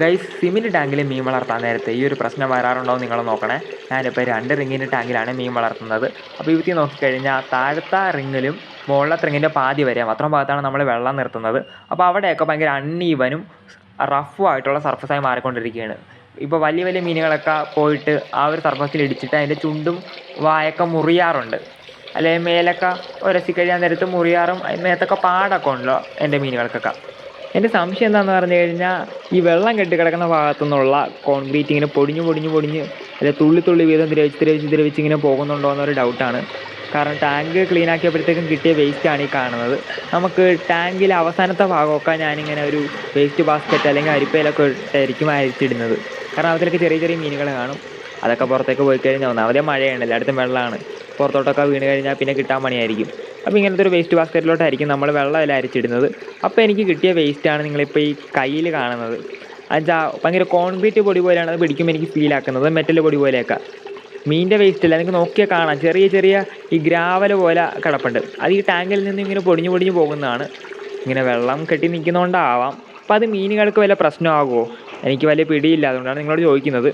Guys സിമിന്റെ ടാങ്കിൽ മീൻ വളർത്താൻ നേരത്തെ ഈ ഒരു പ്രശ്നം വരാറുണ്ടോ നിങ്ങൾ നോക്കണേ. ഞാനിപ്പോൾ രണ്ട് റിങ്ങിന്റെ ടാങ്കിലാണ് മീൻ വളർത്തുന്നത്. അപ്പോൾ ഇവിടുത്തെ നോക്കിക്കഴിഞ്ഞാൽ താഴത്തെ റിങ്ങിലും മുകളിലത്തെ റിങ്ങിന്റെ പാതി വരെ അത്രയും ഭാഗത്താണ് നമ്മൾ വെള്ളം നിർത്തുന്നത്. അപ്പോൾ അവിടെയൊക്കെ ഭയങ്കര അൺഈവനും റഫും ആയിട്ടുള്ള സർഫസായി മാറിക്കൊണ്ടിരിക്കുകയാണ്. ഇപ്പോൾ വലിയ വലിയ മീനുകളൊക്കെ പോയിട്ട് ആ ഒരു സർഫസിൽ ഇടിച്ചിട്ട് അതിന്റെ ചുണ്ടും വായൊക്കെ മുറിയാറുണ്ട്. അല്ലെങ്കിൽ മേലൊക്കെ കഴിയാൻ നേരത്ത് മുറിയാറും മേത്തൊക്കെ പാടൊക്കെ ഉണ്ടല്ലോ എന്റെ മീനുകൾക്കൊക്കെ. എന്റെ സംശയം എന്താണെന്ന് പറഞ്ഞു കഴിഞ്ഞാൽ ഈ വെള്ളം കെട്ടിക്കിടക്കുന്ന ഭാഗത്തു നിന്നുള്ള കോൺക്രീറ്റ് ഇങ്ങനെ പൊടിഞ്ഞു പൊടിഞ്ഞ് പൊടിഞ്ഞ് അല്ലെ തുള്ളി തുള്ളി വീതം ദ്രവിച്ച് ദ്രവിച്ച് ദ്രവിച്ച് ഇങ്ങനെ പോകുന്നുണ്ടോ എന്നൊരു ഡൗട്ടാണ് കാരണം ടാങ്ക് ക്ലീൻ ആക്കിയപ്പോഴത്തേക്കും കിട്ടിയ ആണ് ഈ കാണുന്നത്. നമുക്ക് ടാങ്കിലെ അവസാനത്തെ ഭാഗമൊക്കെ ഞാനിങ്ങനെ ഒരു വേസ്റ്റ് ബാസ്ക്കറ്റ് അല്ലെങ്കിൽ അരിപ്പയിലൊക്കെ ഇട്ടായിരിക്കും അരിച്ചിടുന്നത്. കാരണം അതിലൊക്കെ ചെറിയ ചെറിയ മീനുകൾ കാണും. അതൊക്കെ പുറത്തേക്ക് പോയി കഴിഞ്ഞാൽ ഒന്നാമതേ മഴയാണ് അടുത്ത വെള്ളമാണ് പുറത്തോട്ടൊക്കെ വീണ് കഴിഞ്ഞാൽ പിന്നെ കിട്ടാൻ പണിയായിരിക്കും. അപ്പോൾ ഇങ്ങനത്തെ ഒരു വേസ്റ്റ് ബാസ്ക്കറ്റിലോട്ടായിരിക്കും നമ്മൾ വെള്ളം അതിൽ അരിച്ചിടുന്നത്. അപ്പോൾ എനിക്ക് കിട്ടിയ വേസ്റ്റാണ് നിങ്ങളിപ്പോൾ ഈ കയ്യിൽ കാണുന്നത്. അഞ്ചാ ഭയങ്കര കോൺക്രീറ്റ് പൊടി പോലെയാണ് അത് പിടിക്കുമ്പോൾ എനിക്ക് ഫീൽ ആക്കുന്നത്. മെറ്റൽ പൊടി പോലെയൊക്കെ. മീനിന്റെ വേസ്റ്റ് അല്ല നിങ്ങൾക്ക് നോക്കിയാൽ കാണാം. ചെറിയ ചെറിയ ഈ ഗ്രാവൽ പോലെ കിടപ്പുണ്ട്. അത് ഈ ടാങ്കിൽ നിന്ന് ഇങ്ങനെ പൊടിഞ്ഞു പൊടിഞ്ഞു പോകുന്നതാണ്. ഇങ്ങനെ വെള്ളം കെട്ടി നിൽക്കുന്നതുകൊണ്ടാവാം അപ്പോൾ അത് മീനുകൾക്ക് വല്ല പ്രശ്നമാകുമോ? എനിക്ക് വലിയ പിടിയില്ല. അതുകൊണ്ടാണ് നിങ്ങളോട് ചോദിക്കുന്നത്.